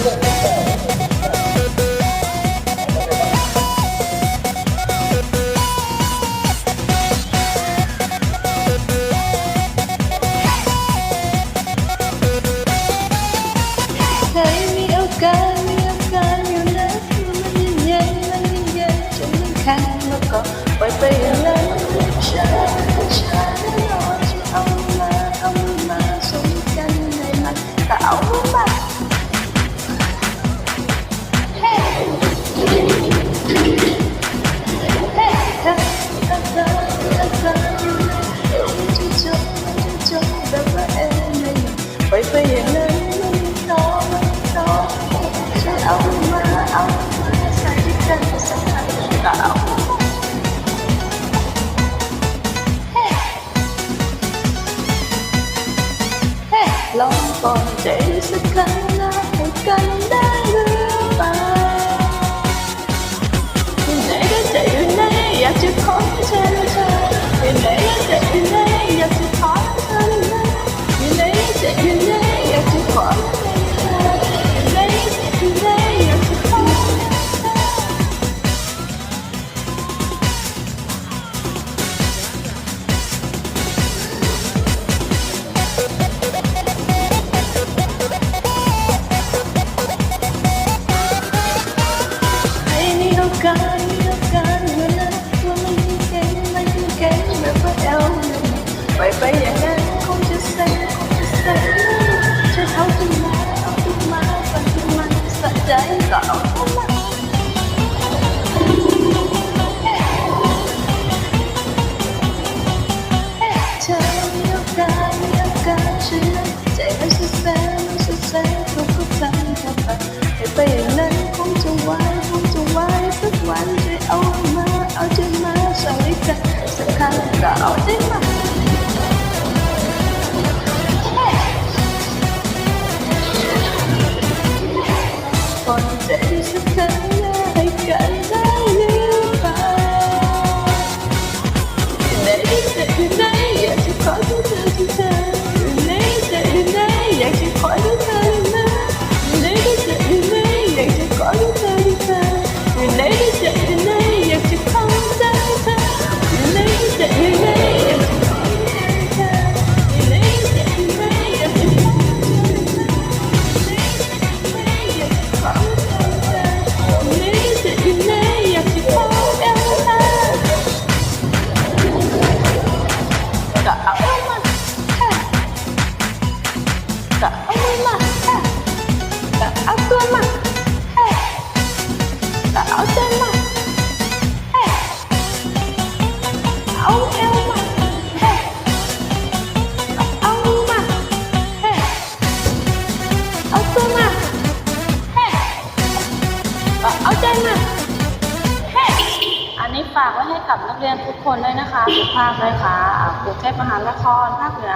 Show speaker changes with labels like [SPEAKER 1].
[SPEAKER 1] Another ไปอย่างนั้นมันซ้อมันซ้เอามาเอามาใส่กันสักครั้งเปาลองปล่อยใจสักครั้ vậy bây giờ nên không chia sẻ không chia sẻ chưa thấu tương lai tương lai và tương lai sẽ cháy rõ out. นอันนี้
[SPEAKER 2] ฝากไว้ให้กับนักเรียนทุกคนเลยนะคะทุกภาคเลยค่ะกรุงเทพมหานครภาคเหนือ